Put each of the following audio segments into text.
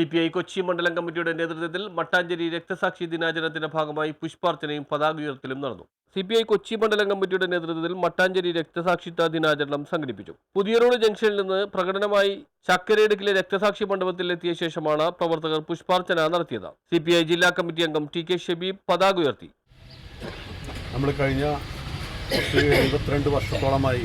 C P I Kochi മണ്ഡലം കമ്മിറ്റിയുടെ നേതൃത്വത്തിൽ മട്ടാഞ്ചേരി രക്തസാക്ഷി ദിനാചരണത്തിന്റെ ഭാഗമായി പുഷ്പാർച്ചനയും പതാക ഉയർത്തലും നടന്നു. സി പി ഐ കൊച്ചി മണ്ഡലം കമ്മിറ്റിയുടെ നേതൃത്വത്തിൽ മട്ടാഞ്ചേരി രക്തസാക്ഷിത്വ ദിനാചരണം സംഘടിപ്പിച്ചു. പുതിയ റോഡ് ജംഗ്ഷനിൽ നിന്ന് പ്രകടനമായി ചക്കരയിടുക്കിലെ രക്തസാക്ഷി മണ്ഡപത്തിൽ എത്തിയ ശേഷമാണ് പ്രവർത്തകർ പുഷ്പാർച്ചന നടത്തിയത്. സി പി ഐ ജില്ലാ കമ്മിറ്റി അംഗം ടി കെ ഷബീബ് പതാക ഉയർത്തി നമ്മൾ കഴിഞ്ഞ പത്ത് എഴുപത്തിരണ്ട് വർഷത്തോളമായി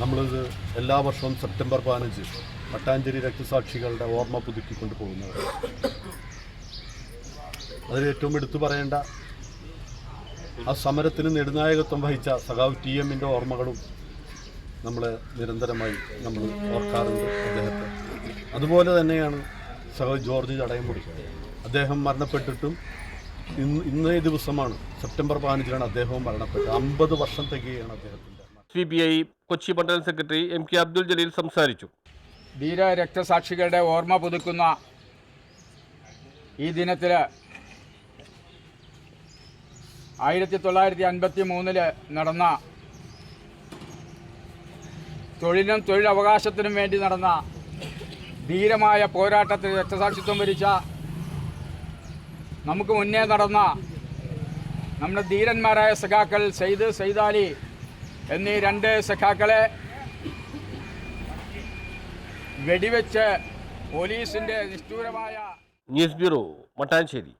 നമ്മളിത് എല്ലാ വർഷവും സെപ്റ്റംബർ പതിനഞ്ച് മട്ടാഞ്ചേരി രക്തസാക്ഷികളുടെ ഓർമ്മ പുതുക്കിക്കൊണ്ട് പോകുന്നത്. അതിൽ ഏറ്റവും എടുത്തു പറയേണ്ട ആ സമരത്തിന് നെടുനായകത്വം വഹിച്ച സഖാവ് ടി എമ്മിന്റെ ഓർമ്മകളും നമ്മൾ നിരന്തരമായി നമ്മൾ ഓർക്കാറുണ്ട് അദ്ദേഹത്തെ. അതുപോലെ തന്നെയാണ് സഖാവ് ജോർജ് ചടയമുടി. അദ്ദേഹം മരണപ്പെട്ടിട്ടും ഇന്ന് ഇന്നേ ദിവസമാണ് സെപ്റ്റംബർ പതിനഞ്ചിനാണ് അദ്ദേഹവും മരണപ്പെട്ടത്. അമ്പത് വർഷം തികയാണ് അദ്ദേഹത്തിന്റെ സി ബി ഐ കൊച്ചി മണ്ഡലം secretary M K Abdul Jaleel സംസാരിച്ചു. ധീര രക്തസാക്ഷികളുടെ ഓർമ്മ പുതുക്കുന്ന ഈ ദിനത്തിൽ ആയിരത്തി തൊള്ളായിരത്തി അൻപത്തി മൂന്നിൽ നടന്ന തൊഴിലിനും തൊഴിലവകാശത്തിനും വേണ്ടി നടന്ന ധീരമായ പോരാട്ടത്തിൽ രക്തസാക്ഷിത്വം വരിച്ച നമുക്ക് മുന്നേ നടന്ന നമ്മുടെ ധീരന്മാരായ സഖാക്കൾ സെയ്ദ് സെയ്താലി എന്നീ രണ്ട് സഖാക്കളെ വെടിവെച്ച് പോലീസിന്റെ നിഷ്ഠൂരമായ ന്യൂസ് ബ്യൂറോ മട്ടാഞ്ചേരി.